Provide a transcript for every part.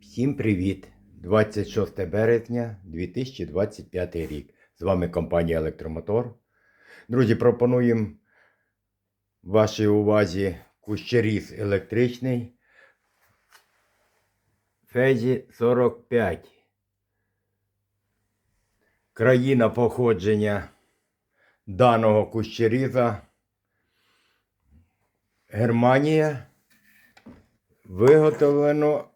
Всім привіт! 26 березня 2025 рік. З вами компанія Електромотор. Друзі, пропонуємо вашій увазі кущеріз електричний Фезі 45. Країна походження даного кущеріза Германія. Виготовлено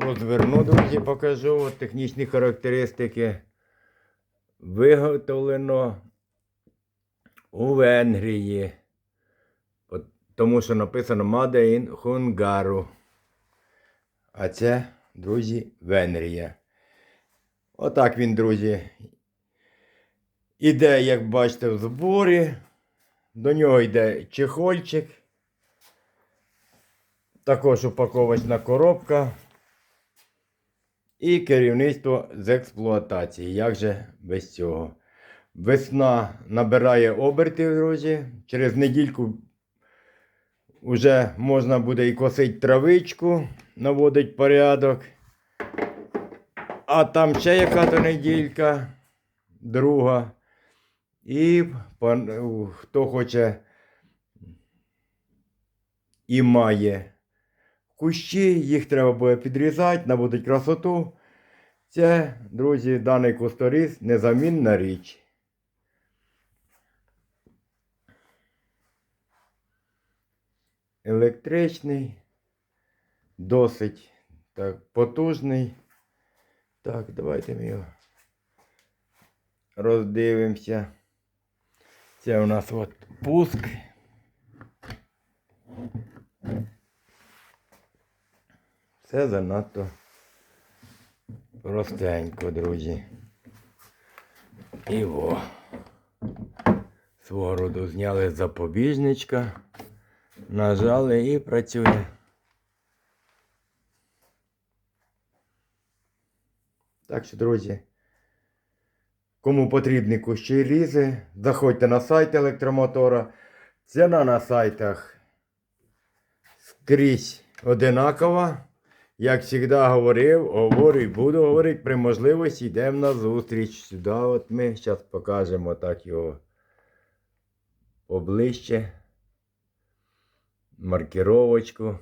Розверну, друзі, покажу технічні характеристики. Виготовлено у Венгрії. Тому що написано Made in Hungary. А це, друзі, Венгрія. Отак він, друзі. Іде, як бачите, в зборі. До нього йде чехольчик. Також упаковочна коробка. І керівництво з експлуатації. Як же без цього? Весна набирає обертів, друзі. Через недільку вже можна буде і косити травичку, наводить порядок. А там ще яка то неділька, друга. І хто хоче і має кущі, їх треба буде підрізати, наводить красоту. Це, друзі, даний кусторіз незамінна річ. Електричний, досить так, потужний. Так, давайте ми його роздивимося. Це у нас от пуск. Все занадто простенько, друзі. І во. Свого роду зняли запобіжничка, нажали і працює. Так що, друзі, кому потрібні кущі різи, заходьте на сайт електромотора. Ціна на сайтах скрізь одинакова. Як завжди говорив, говорю і буду говорити, при можливості йдемо на зустріч сюди. От ми зараз покажемо так його поближче. Маркировочку.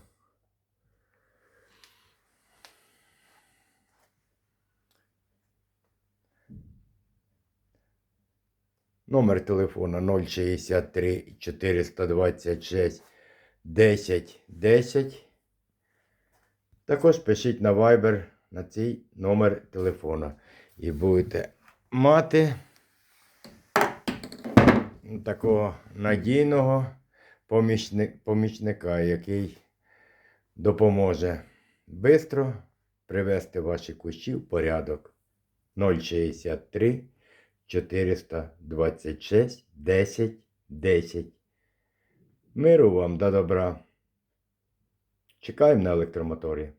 Номер телефона 063 426 10 10. Також пишіть на Viber на цей номер телефона. І будете мати такого надійного помічника, який допоможе швидко привести ваші кущі в порядок. 063 426 10 10. Миру вам да добра. Чекаємо на електромоторі.